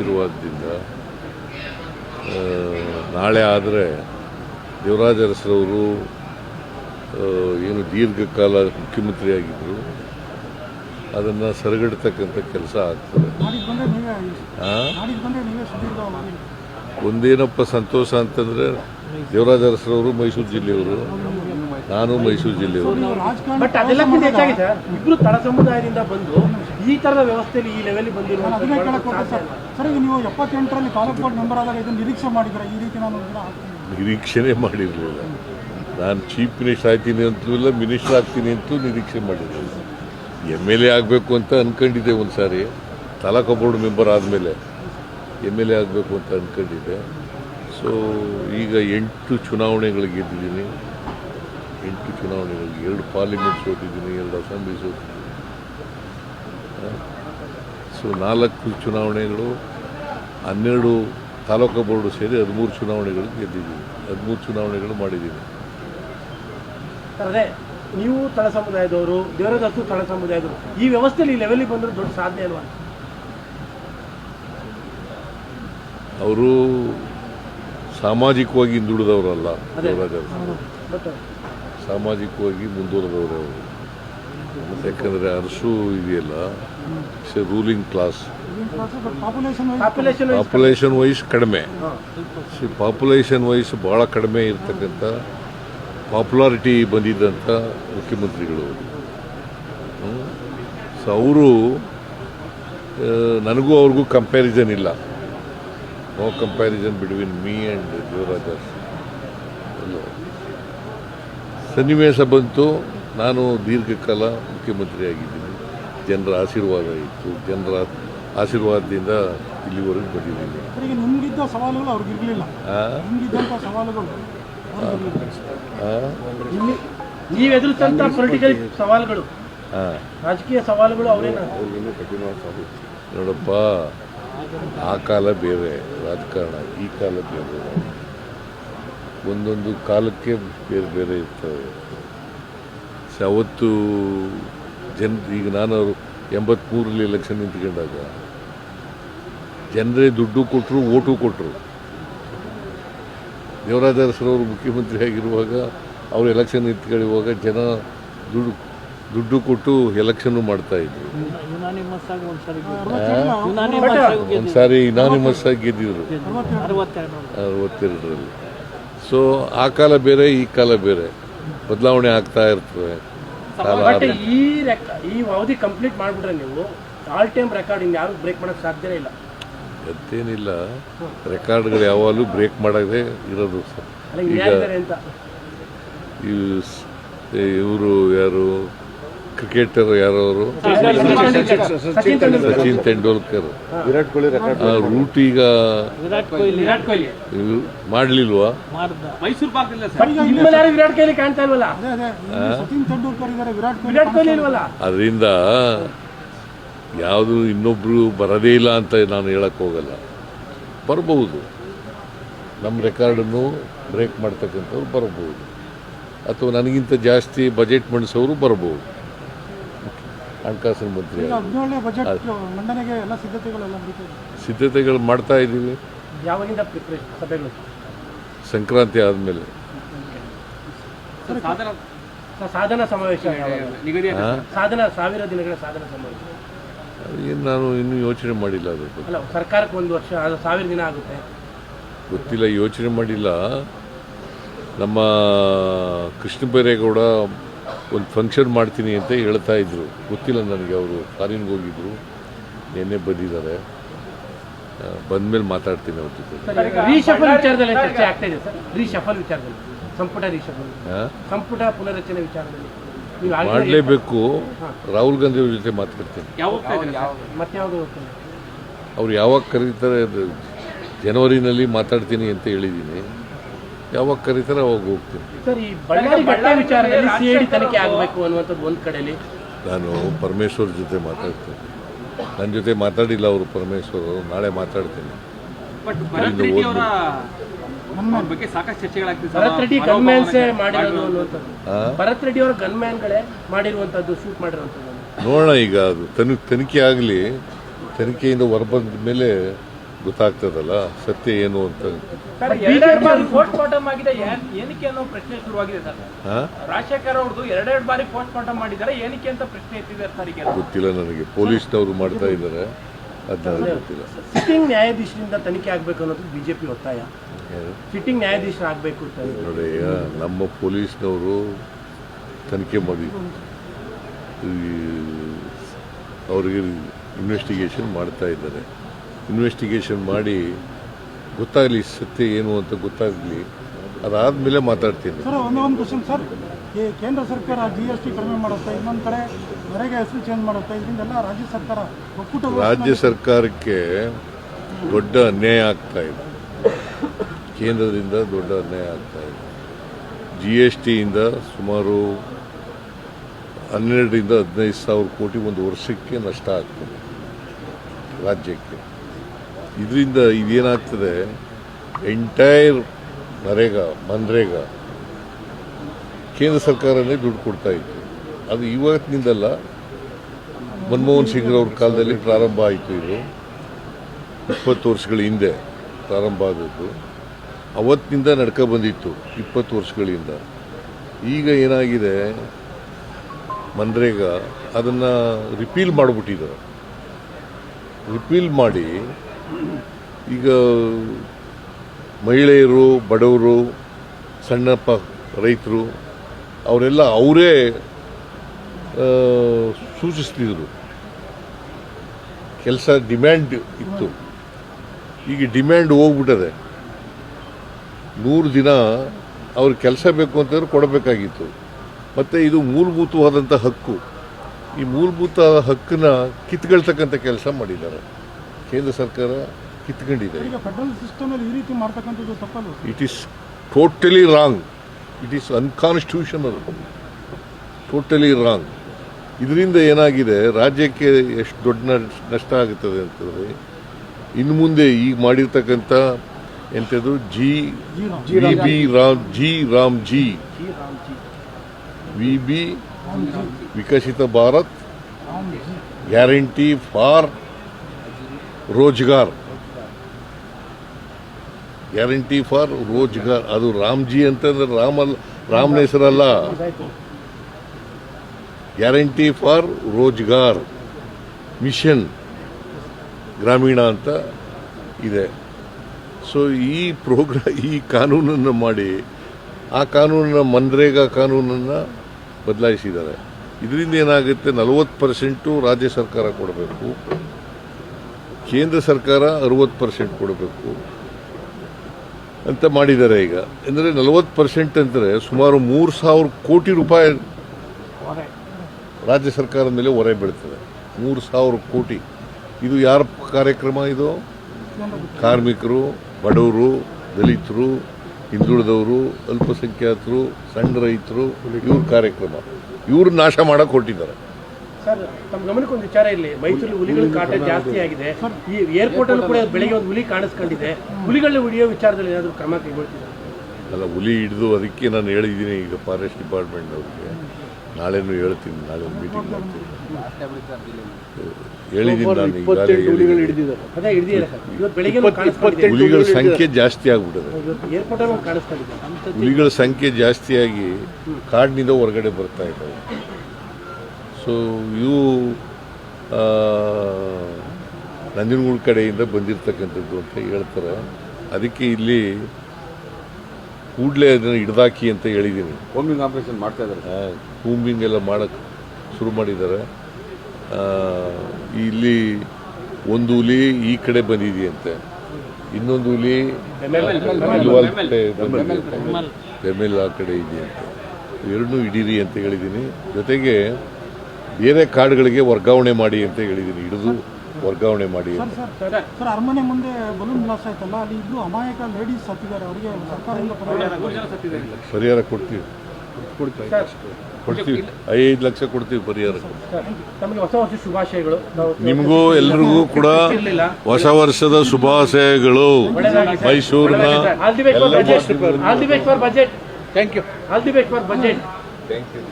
ಆಶೀರ್ವಾದದಿಂದ ಆ, ನಾಳೆ ಆದರೆ ದೇವರಾಜ ಅರಸರವರು ಏನು ದೀರ್ಘಕಾಲ ಮುಖ್ಯಮಂತ್ರಿಯಾಗಿದ್ದರು ಅದನ್ನು ಸರಿಗಡ್ತಕ್ಕಂಥ ಕೆಲಸ ಆಗ್ತದೆ. ಒಂದೇನಪ್ಪ ಸಂತೋಷ ಅಂತಂದರೆ ದೇವರಾಜ ಅರಸರವರು ಮೈಸೂರು ಜಿಲ್ಲೆಯವರು ನಾನು ಮೈಸೂರು ಜಿಲ್ಲೆಯವರು. ಬಟ್ ಅದೆಲ್ಲಕ್ಕಿಂತ ಇಬ್ರು ತಳ ಸಮುದಾಯದಿಂದ ಬಂದು ಈ ತರದ ವ್ಯವಸ್ಥೆಯಲ್ಲಿ ಈ ಲೆವೆಲ್ ನಾನು ನೀವು ಎಪ್ಪತ್ತೆಂಟರಲ್ಲಿ ಆದಾಗ ಇದನ್ನು ನಿರೀಕ್ಷೆ ಮಾಡಿದ್ರೆ ಈ ರೀತಿ ನಾನು ನಿರೀಕ್ಷೆನೇ ಮಾಡಿರಲಿಲ್ಲ. ನಾನು ಚೀಫ್ ಮಿನಿಸ್ಟರ್ ಆಗ್ತೀನಿ ಅಂತಲೂ ಇಲ್ಲ, ಮಿನಿಸ್ಟರ್ ಆಗ್ತೀನಿ ಅಂತೂ ನಿರೀಕ್ಷೆ ಮಾಡಿರಲಿಲ್ಲ. ಎಂ ಎಲ್ ಎ ಆಗಬೇಕು ಅಂತ ಅಂದ್ಕೊಂಡಿದ್ದೆ ಒಂದು ಸಾರಿ. ತಾಲೂಕು ಬೋರ್ಡ್ ಮೆಂಬರ್ ಆದಮೇಲೆ ಎಂ ಎಲ್ ಎ ಆಗಬೇಕು ಅಂತ ಅಂದ್ಕೊಂಡಿದ್ದೆ ಸೊ ಈಗ ಎಂಟು ಚುನಾವಣೆಗಳಿಗೆ ಗೆದ್ದಿದ್ದೀನಿ. ಎಂಟು ಚುನಾವಣೆಗಳಿಗೆ ಎರಡು ಪಾರ್ಲಿಮೆಂಟ್ ಸೋತಿದ್ದೀನಿ, ಎರಡು ಅಸೆಂಬ್ಲಿ ಸೋತಿದ್ದೀನಿ. ಸೊ ನಾಲ್ಕು ಚುನಾವಣೆಗಳು ಹನ್ನೆರಡು ತಾಲೂಕು ಬೋರ್ಡು ಸೇರಿ ಹದಿಮೂರು ಚುನಾವಣೆಗಳು ಗೆದ್ದಿದ್ದೀವಿ. ಹದಿಮೂರು ಚುನಾವಣೆಗಳು ಮಾಡಿದ್ದೀವಿ. ಅದೇ ನೀವು ತಳ ಸಮುದಾಯದವರು ದೇವರದತ್ತು ತಳ ಸಮುದಾಯದವರು ಈ ವ್ಯವಸ್ಥೆಯಲ್ಲಿ ಈ ಲೆವೆಲ್ಗೆ ಬಂದರೆ ದೊಡ್ಡ ಸಾಧನೆ ಅಲ್ವಾ? ಅವರು ಸಾಮಾಜಿಕವಾಗಿ ಹಿಂದುಳಿದವರಲ್ಲ ಸಾಮಾಜಿಕವಾಗಿ ಮುಂದುವರೆದವರು ಅವರು. ಯಾಕಂದರೆ ಅರಸು ಇದೆಯಲ್ಲ it's a ruling class population wise ಕಡಿಮೆ. ಪಾಪ್ಯುಲೇಷನ್ ವೈಸ್ ಭಾಳ ಕಡಿಮೆ ಇರತಕ್ಕಂಥ ಪಾಪ್ಯುಲಾರಿಟಿ ಬಂದಿದ್ದಂಥ ಮುಖ್ಯಮಂತ್ರಿಗಳು. ಸೊ ಅವರು ನನಗೂ ಅವ್ರಿಗೂ ಕಂಪ್ಯಾರಿಸನ್ ಇಲ್ಲ. No comparison between me and Devaraja ಸನ್ನಿವೇಶ ಬಂತು. ನಾನು ದೀರ್ಘಕಾಲ ಮುಖ್ಯಮಂತ್ರಿ ಆಗಿದ್ದೀನಿ ಜನರ ಆಶೀರ್ವಾದ ಇತ್ತು. ಜನರ ಆಶೀರ್ವಾದದಿಂದ ಇಲ್ಲಿವರೆಗೂ ಬಂದಿದ್ದೀನಿ ಸವಾಲುಗಳು. ರಾಜಕೀಯ ಸವಾಲುಗಳು ನೋಡಪ್ಪ ಆ ಕಾಲ ಬೇರೆ ರಾಜಕಾರಣ ಈ ಕಾಲ ಬೇರೆ. ಒಂದೊಂದು ಕಾಲಕ್ಕೆ ಬೇರೆ ಬೇರೆ ಇರ್ತವೆ. ಅವತ್ತು ಜನ ಈಗ ನಾನು ಎಂಬತ್ಮೂರರಲ್ಲಿ ಎಲೆಕ್ಷನ್ ನಿಂತ್ಕೊಂಡಾಗ ಜನರೇ ದುಡ್ಡು ಕೊಟ್ಟರು ಓಟು ಕೊಟ್ಟರು ದೇವರಾಜ ಅರಸರವರು ಮುಖ್ಯಮಂತ್ರಿ ಆಗಿರುವಾಗ ಅವರು ಎಲೆಕ್ಷನ್ ನಿಂತ್ಕೊಳ್ಳುವಾಗ ಜನ ದುಡ್ಡು ದುಡ್ಡು ಕೊಟ್ಟು ಎಲೆಕ್ಷನ್ನು ಮಾಡ್ತಾ ಇದ್ರು. ಒಂದು ಸಾರಿ ಇನಾನಿಮಸ್ ಆಗಿ ಗೆದ್ದಿದ್ರು. ಅರವತ್ತೆರಡರಲ್ಲಿ. ಸೊ ಆ ಕಾಲ ಬೇರೆ ಈ ಕಾಲ ಬೇರೆ. ಬದಲಾವಣೆ ಆಗ್ತಾ ಇರ್ತವೆ ಬಟ್ ಈ ರೆಕ್ ಈ ಅವಧಿ ಕಂಪ್ಲೀಟ್ ಮಾಡ್ಬಿಟ್ರೆ ನೀವು ಆಲ್ ಟೈಮ್ ರೆಕಾರ್ಡ್ ಇನ್ ಯಾರು ಬ್ರೇಕ್ ಮಾಡಕ್ ಸಾಧ್ಯನೇ ಇಲ್ಲ. ಅಂತೇನಿಲ್ಲ ರೆಕಾರ್ಡ್ಗಳು ಯಾವಾಗಲೂ ಬ್ರೇಕ್ ಮಾಡದೆ ಇರೋದು ಸರ್. ಈಗ ಇವರು ಯಾರು? ಕ್ರಿಕೆಟರ್ ಯಾರವರು? ಅವರು ಸಚಿನ್ ತೆಂಡೂಲ್ಕರ್. ಸಚಿನ್ ತೆಂಡೂಲ್ಕರ್ ವಿರಾಟ್ ಕೊಹ್ಲಿ ರೂಟ್ ಈಗ ವಿರಾಟ್ ಕೊಹ್ಲಿ ಇವ್ರು ಮಾಡ್ಲಿಲ್ವಾ? ಬಟ್ ಇನ್ಮೇಲೆ ಯಾರು ವಿರಾಟ್ ಕೊಹ್ಲಿ ಕಾಣ್ತಾ ಇಲ್ವಲ್ಲ? ಅದೇ ಅದೇ. ಇಲ್ಲಿ ಸಚಿನ್ ತೆಂಡೂಲ್ಕರ್ ಇದ್ದಾರೆ ವಿರಾಟ್ ಕೊಹ್ಲಿ ವಿರಾಟ್ ಇಲ್ವಲ್ಲ? ಅದರಿಂದ ಯಾವುದು ಇನ್ನೊಬ್ರು ಬರದೇ ಇಲ್ಲ ಅಂತ ನಾನು ಹೇಳಕ್ ಹೋಗಲ್ಲ. ಬರಬಹುದು. ನಮ್ಮ ರೆಕಾರ್ಡನ್ನು ಬ್ರೇಕ್ ಮಾಡ್ತಕ್ಕಂಥವ್ರು ಬರಬಹುದು. ಅಥವಾ ನನಗಿಂತ ಜಾಸ್ತಿ ಬಜೆಟ್ ಮಂಡಿಸೋರು ಬರಬಹುದು. ಹಣಕಾಸಿನ ಮಂತ್ರಿ ಹದಿನೇಳನೇ ಬಜೆಟ್ ಮಂಡನೆಗೆ ಎಲ್ಲ ಸಿದ್ಧತೆಗಳೆಲ್ಲ ಸಿದ್ಧತೆಗಳು ಮಾಡ್ತಾ ಇದ್ದೀವಿ. ಯಾವಾಗಿಂದ ಸಭೆಗಳು? ಸಂಕ್ರಾಂತಿ ಆದಮೇಲೆ. ಸರ್, ಸಾಧನಾ ಸಮಾವೇಶ ಸಾಧನ ಸಾವಿರ ದಿನಗಳ ಸಾಧನ ಸಮಾವೇಶ. ಏನು ನಾನು ಇನ್ನೂ ಯೋಚನೆ ಮಾಡಿಲ್ಲ ಅದ್ರ ಬಗ್ಗೆ. ಅಲ್ಲ ಸರ್ಕಾರಕ್ಕೆ ಒಂದು ವರ್ಷ ಅದು ಸಾವಿರ ದಿನ ಆಗುತ್ತೆ. ಗೊತ್ತಿಲ್ಲ ಯೋಚನೆ ಮಾಡಿಲ್ಲ. ನಮ್ಮ ಕೃಷ್ಣ ಬೈರೇಗೌಡ ಒಂದು ಫಂಕ್ಷನ್ ಮಾಡ್ತೀನಿ ಅಂತ ಹೇಳ್ತಾ ಇದ್ರು. ಗೊತ್ತಿಲ್ಲ ನನಗೆ ಅವರು ಫಾರಿನ್ಗೆ ಹೋಗಿದ್ರು. ನಿನ್ನೆ ಬಂದಿದ್ದಾರೆ. ಬಂದಮೇಲೆ ಮಾತಾಡ್ತೀನಿ ಅವ್ರ ಜೊತೆ. ರೀಶಫಲ್ ವಿಚಾರದಲ್ಲಿ ಚರ್ಚೆ ಆಗ್ತಾ ಇದೆ ಸರ್. ರೀಶಫಲ್ ವಿಚಾರದಲ್ಲಿ. ಸಂಪುಟ ರೀಶಫಲ್. ಆ? ಸಂಪುಟ ಪುನರಚನೆ ವಿಚಾರದಲ್ಲಿ. ನೀವು ಆಗ್ಲೇ ಮಾಡಲೇಬೇಕು. ರಾಹುಲ್ ಗಾಂಧಿ ಅವ್ರ ಜೊತೆ ಮಾತಾಡ್ತೀನಿ? ಅವ್ರು ಯಾವಾಗ ಕರೀತಾರೆ ಅದು? ಜನವರಿನಲ್ಲಿ ಮಾತಾಡ್ತೀನಿ ಅಂತ ಹೇಳಿದ್ದೀನಿ. ಯಾವಾಗ ಕರೀತಾರೆ ಅವಾಗ ಹೋಗ್ತೀನಿ. ಸರ್ ಈ ಬಳ್ಳಾರಿ ಘಟನೆ ವಿಚಾರದಲ್ಲಿ ಸಿಐಡಿ ತನಿಖೆ ಆಗಬೇಕು ಅನ್ನುವಂಥದ್ದು ಒಂದು ಕಡೆಯಲ್ಲಿ ನಾನು ಪರಮೇಶ್ವರ್ ಜೊತೆ ಮಾತಾಡ್ತೇನೆ. ನನ್ನ ಜೊತೆ ಮಾತಾಡಿಲ್ಲ ಅವರು ಪರಮೇಶ್ವರ್ ಅವರು ನಾಳೆ ಮಾತಾಡ್ತೀನಿ. ಬಟ್ ಭರತ್ ರೆಡ್ಡಿ ಅವರ ಅವ್ರ ಬಗ್ಗೆ ಸಾಕಷ್ಟು ಚರ್ಚೆಗಳಾಗ್ತಿದೆ ಸರ್. ಭರತ್ ರೆಡ್ಡಿ ಗನ್ಮ್ಯಾನ್ಸೇ ಮಾಡಿರೋದು ಅನ್ನುವಂಥದ್ದು. ಆ? ಭರತ್ ರೆಡ್ಡಿ ಅವರ ಗನ್ಮ್ಯಾನ್ಗಳೇ ಮಾಡಿರುವಂಥದ್ದು ಶೂಟ್ ಮಾಡಿರುವಂಥದ್ದು. ನೋಡೋಣ ಈಗ ಅದು. ತನಿ ತನಿಖೆ ಆಗಲಿ ತನಿಖೆಯಿಂದ ಹೊರಬಂದ ಮೇಲೆ ಗೊತ್ತಾಗ್ತದಲ್ಲ? ಸತ್ಯ ಏನು ಅಂತ. ಸರ್ ಎರಡೆರಡು ಬಾರಿ ಪೋಸ್ಟ್ ಮಾರ್ಟಮ್ ಆಗಿದೆ. ಏನಕ್ಕೆ ಅನ್ನೋ ಪ್ರಶ್ನೆ ಶುರುವಾಗಿದೆ ಸರ್? ರಾಜಶೇಖರ್ ಅವ್ರದ್ದು ಎರಡೆರಡು ಬಾರಿ ಪೋಸ್ಟ್ ಮಾರ್ಟಮ್ ಮಾಡಿದ್ದಾರೆ. ಏನಕ್ಕೆ ಅಂತ ಪ್ರಶ್ನೆ ಎತ್ತಿದ್ದಾರೆ ಸರ್ ಈಗ? ಗೊತ್ತಿಲ್ಲ ನನಗೆ. ಪೊಲೀಸ್ನವರು ಮಾಡ್ತಾ ಇದ್ದಾರೆ. ಅದನ್ನ ಗೊತ್ತಿಲ್ಲ. ಸಿಟ್ಟಿಂಗ್ ನ್ಯಾಯಾಧೀಶರಿಂದ ತನಿಖೆ ಆಗ್ಬೇಕು ಅನ್ನೋದು ಬಿಜೆಪಿ ಒತ್ತಾಯ? ಸಿಟ್ಟಿಂಗ್ ನ್ಯಾಯಾಧೀಶರಾಗಬೇಕು ಅಂತ ನೋಡಿ ನಮ್ಮ ಪೊಲೀಸ್ನವರು ತನಿಖೆ ಮಾಡಿ. ಅವ್ರಿಗೆ ಅವರಿಗೆ ಇನ್ವೆಸ್ಟಿಗೇಷನ್ ಮಾಡ್ತಾ ಇದ್ದಾರೆ. ಇನ್ವೆಸ್ಟಿಗೇಷನ್ ಮಾಡಿ ಗೊತ್ತಾಗಲಿ ಸತ್ಯ ಏನು ಅಂತ ಗೊತ್ತಾಗಲಿ ಅದಾದಮೇಲೆ ಮಾತಾಡ್ತೀನಿ. ಸರ್ ಒಂದೇ ಒಂದು ಕ್ವಶನ್ ಸರ್ ಈ ಕೇಂದ್ರ ಸರ್ಕಾರ ಜಿ ಎಸ್ ಟಿ ಕಡಿಮೆ ಮಾಡುತ್ತೆ ಇನ್ನೊಂದು ಕಡೆ ನರೇಗಾ ಹೆಸರು ಚೇಂಜ್ ಮಾಡುತ್ತೆ ಇದರಿಂದೆಲ್ಲ ರಾಜ್ಯ ಸರ್ಕಾರ ಒಕ್ಕೂಟ ರಾಜ್ಯ ಸರ್ಕಾರಕ್ಕೆ ದೊಡ್ಡ ಅನ್ಯಾಯ ಆಗ್ತಾ ಇದೆ. ಕೇಂದ್ರದಿಂದ ದೊಡ್ಡ ಅನ್ಯಾಯ ಆಗ್ತಾ ಇದೆ. ಜಿ ಎಸ್ ಟಿಯಿಂದ ಸುಮಾರು ಹನ್ನೆರಡರಿಂದ ಹದಿನೈದು ಸಾವಿರ ಕೋಟಿ ಒಂದು ವರ್ಷಕ್ಕೆ ನಷ್ಟ ಆಗ್ತದೆ. ರಾಜ್ಯಕ್ಕೆ. ಇದರಿಂದ ಇದೇನಾಗ್ತದೆ? ಎಂಟೈರ್ ನರೇಗಾ, ಮನ್ರೇಗಾ ಕೇಂದ್ರ ಸರ್ಕಾರನೇ ದುಡ್ಡು ಕೊಡ್ತಾ ಇತ್ತು. ಅದು ಇವತ್ತಿನಿಂದಲ್ಲ, ಮನಮೋಹನ್ ಸಿಂಗ್ ಅವ್ರ ಕಾಲದಲ್ಲಿ ಪ್ರಾರಂಭ ಆಯಿತು ಇದು. ಇಪ್ಪತ್ತು ವರ್ಷಗಳ ಹಿಂದೆ ಪ್ರಾರಂಭ ಆದದ್ದು. ಅವತ್ತಿನಿಂದ ನಡ್ಕೊ ಬಂದಿತ್ತು, ಇಪ್ಪತ್ತು ವರ್ಷಗಳಿಂದ. ಈಗ ಏನಾಗಿದೆ? ಮನ್ರೇಗಾ ಅದನ್ನು ರಿಪೀಲ್ ಮಾಡಿಬಿಟ್ಟಿದ್ದಾರೆ. ರಿಪೀಲ್ ಮಾಡಿ ಈಗ ಮಹಿಳೆಯರು, ಬಡವರು, ಸಣ್ಣಪ್ಪ ರೈತರು, ಅವರೆಲ್ಲ ಅವರೇ ಸೂಚಿಸ್ತಿದ್ರು. ಕೆಲಸ ಡಿಮ್ಯಾಂಡ್ ಇತ್ತು. ಈಗ ಡಿಮ್ಯಾಂಡ್ ಹೋಗ್ಬಿಟ್ಟದೆ. ನೂರು ದಿನ ಅವ್ರ ಕೆಲಸ ಬೇಕು ಅಂತಂದ್ರೆ ಕೊಡಬೇಕಾಗಿತ್ತು. ಮತ್ತು ಇದು ಮೂಲಭೂತವಾದಂಥ ಹಕ್ಕು. ಈ ಮೂಲಭೂತ ಹಕ್ಕನ್ನ ಕಿತ್ಕೊಳ್ತಕ್ಕಂಥ ಕೆಲಸ ಮಾಡಿದ್ದಾರೆ. ಕೇಂದ್ರ ಸರ್ಕಾರ ಕಿತ್ಕೊಂಡಿದೆ. ಈಗ ಫೆಡರಲ್ ಸಿಸ್ಟಮ್ ಅಲ್ಲಿ ಈ ರೀತಿ ಮಾಡ್ತಕ್ಕಂಥದ್ದು ತಪ್ಪಲ್ಲ it is totally wrong it is unconstitutional totally wrong ಇದರಿಂದ ಏನಾಗಿದೆ? ರಾಜ್ಯಕ್ಕೆ ಎಷ್ಟು ದೊಡ್ಡ ನಷ್ಟ- ನಷ್ಟ ಆಗುತ್ತದೆ ಅಂತಂದರೆ ಇನ್ನು ಮುಂದೆ ಈಗ ಮಾಡಿರ್ತಕ್ಕಂಥ ಎಂಥದ್ದು? G V B Ram. G Ram G V B Viksit Bharat guarantee for Rozgar. Guarantee for Rozgar. ಅದು ರಾಮ್ಜಿ ಅಂತಂದ್ರೆ ರಾಮಲ್ ರಾಮನ ಹೆಸರಲ್ಲ guarantee for Rozgar. Mission Gramin ಅಂತ ಇದೆ. ಸೊ ಈ ಪ್ರೋಗ್ರಾ ಈ ಕಾನೂನನ್ನು ಮಾಡಿ ಆ ಕಾನೂನನ್ನು ಮನ್ರೇಗಾ ಕಾನೂನನ್ನು ಬದಲಾಯಿಸಿದ್ದಾರೆ. ಇದರಿಂದ ಏನಾಗುತ್ತೆ? ನಲವತ್ತು ಪರ್ಸೆಂಟು ರಾಜ್ಯ ಸರ್ಕಾರ ಕೊಡಬೇಕು. ಕೇಂದ್ರ ಸರ್ಕಾರ ಅರುವತ್ತು ಪರ್ಸೆಂಟ್ ಕೊಡಬೇಕು. ಅಂತ ಮಾಡಿದ್ದಾರೆ ಈಗ. ಅಂದರೆ ನಲವತ್ತು ಪರ್ಸೆಂಟ್ ಅಂದರೆ ಸುಮಾರು ಮೂರು ಸಾವಿರ ಕೋಟಿ ರೂಪಾಯಿ ರಾಜ್ಯ ಸರ್ಕಾರದ ಮೇಲೆ ಹೊರೆ ಬೀಳ್ತದೆ. ಮೂರು ಸಾವಿರ ಕೋಟಿ. ಇದು ಯಾರ ಕಾರ್ಯಕ್ರಮ ಇದು? ಕಾರ್ಮಿಕರು ಬಡವರು ದಲಿತರು ಹಿಂದುಳಿದವರು ಅಲ್ಪಸಂಖ್ಯಾತರು ಸಣ್ಣ ರೈತರು ಇವ್ರ ಕಾರ್ಯಕ್ರಮ. ಇವ್ರು ನಾಶ ಮಾಡಕ್ಕೆ ಹೊರಟಿದ್ದಾರೆ. ಸರ್ ತಮ್ಮ ಗಮನಕ್ಕೆ ಒಂದು ವಿಚಾರ ಇಲ್ಲಿ ಮೈಸೂರಲ್ಲಿ ಹುಲಿಗಳ ಕಾಟ ಜಾಸ್ತಿ ಆಗಿದೆ. ಈ ಏರ್ಪೋರ್ಟ್ ಅಲ್ಲೂ ಕೂಡ ಬೆಳಿಗ್ಗೆ ಒಂದು ಹುಲಿ ಕಾಣಿಸ್ಕೊಂಡಿದೆ. ಹುಲಿಗಳನ್ನ ಹಿಡಿಯೋ ವಿಚಾರದಲ್ಲಿ ಏನಾದರೂ ಕ್ರಮ ಕೈಗೊಳ್ತಿದ್ದಾರೆ ಅಲ್ಲ ಹುಲಿ ಹಿಡಿದು ಅದಕ್ಕೆ ನಾನು ಹೇಳಿದ್ದೀನಿ ಈಗ ಫಾರೆಸ್ಟ್ ಡಿಪಾರ್ಟ್ಮೆಂಟ್ ಅವ್ರಿಗೆ. ನಾಳೆನೂ ಹೇಳ್ತೀನಿ ನಾಳೆ ಮೀಟಿಂಗ್ ಮಾಡ್ತೀನಿ. ಹೇಳಿದ್ದೀನಿ ನಾನು ಈಗಾಗಲೇ ಹುಲಿಗಳ ಸಂಖ್ಯೆ ಜಾಸ್ತಿ ಆಗ್ಬಿಟ್ಟಿದೆ. ಹುಲಿಗಳ ಸಂಖ್ಯೆ ಜಾಸ್ತಿಯಾಗಿ ಕಾಡಿನಿಂದ ಹೊರಗಡೆ ಬರ್ತಾ ಇದ್ದಾವೆ. ಸೊ ಇವು ನಂಜನಗೂಡು ಕಡೆಯಿಂದ ಬಂದಿರತಕ್ಕಂಥದ್ದು ಅಂತ ಹೇಳ್ತಾರೆ. ಅದಕ್ಕೆ ಇಲ್ಲಿ ಕೂಡಲೇ ಅದನ್ನು ಹಿಡ್ದಾಕಿ ಅಂತ ಹೇಳಿದ್ದೀನಿ ಕೂಂಬಿಂಗ್ ಆಪರೇಷನ್ ಮಾಡ್ತಾ ಇದ್ದಾರೆ. ಕೂಂಬಿಂಗ್ ಎಲ್ಲ ಮಾಡೋಕ್ಕೆ ಶುರು ಮಾಡಿದ್ದಾರೆ. ಇಲ್ಲಿ ಒಂದು ಹುಲಿ ಈ ಕಡೆ ಬಂದಿದೆಯಂತೆ. ಇನ್ನೊಂದು ಹುಲಿ. ಬೆಮೆಲ್ ಆ ಕಡೆ ಇದೆಯಂತೆ. ಎರಡನ್ನೂ ಹಿಡೀರಿ ಅಂತ ಹೇಳಿದ್ದೀನಿ ಜೊತೆಗೆ ಬೇರೆ ಕಾರ್ಡ್ಗಳಿಗೆ ವರ್ಗಾವಣೆ ಮಾಡಿ ಅಂತ ಹೇಳಿದ್ದೀನಿ ಹಿಡಿದು ವರ್ಗಾವಣೆ ಮಾಡಿ ಸರ್ ಸರ್ ಸರ್ ಅರಮನೆ ಮುಂದೆ ಬಲೂನ್ ಬ್ಲಾಸ್ಟ್ ಆಯ್ತಲ್ಲ ಅಲ್ಲಿ ಇಬ್ರು ಅಮಾಯಕ ಲೇಡೀಸ್ ಸತ್ತಿದ್ದಾರೆ ಅವರಿಗೆ ಸರ್ಕಾರದಿಂದ ಪರಿಹಾರ ಮೂರು ಜನ ಸತ್ತಿದ್ದಾರೆ? ಪರಿಹಾರ ಕೊಡ್ತೀವಿ. ಕೊಡ್ತೀವಿ. ಐದು ಲಕ್ಷ ಕೊಡ್ತೀವಿ ಪರಿಹಾರ. ಹೊಸ ವರ್ಷ ಶುಭಾಶಯಗಳು. ನಿಮಗೂ ಎಲ್ರಿಗೂ ಕೂಡ. ಹೊಸ ವರ್ಷದ ಶುಭಾಶಯಗಳು. ಮೈಸೂರಿನ all for budget all the best for budget thank you all the best for budget thank you